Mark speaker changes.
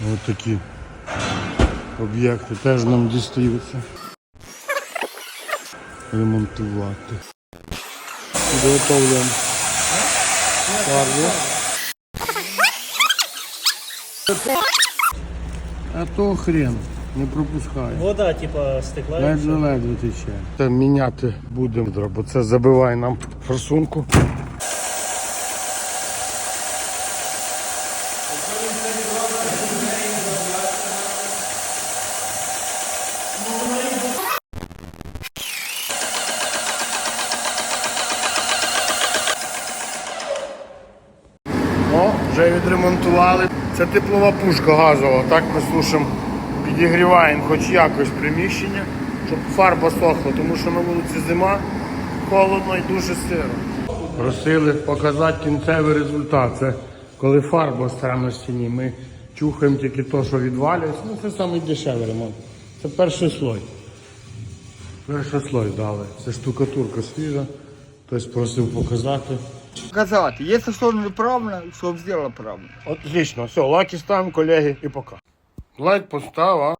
Speaker 1: Ось такі об'єкти теж нам дістаються. Ремонтувати. Підготовлюємо фарбу. А то хрен, не пропускає.
Speaker 2: Вода, типа, стекла.
Speaker 1: Ледве-ледве тече. Це міняти будемо, бо це забиває нам форсунку. Вже відремонтували. Це теплова пушка газова. Так ми сушимо, підігріваємо хоч якось приміщення, щоб фарба сохла, тому що на вулиці зима, холодно і дуже сиро. Просили показати кінцевий результат. Це коли фарба стара на стіні. Ми чухаємо тільки те, що відвалюється. Ну це найдешевий ремонт. Це перший слой. Перший слой дали. Це штукатурка свіжа. Хтось просив показати.
Speaker 3: Показати. Якщо щось неправильно, щоб зробила правильно.
Speaker 1: Отлично, все, лайки ставимо, колеги, і пока. Лайк постав, а?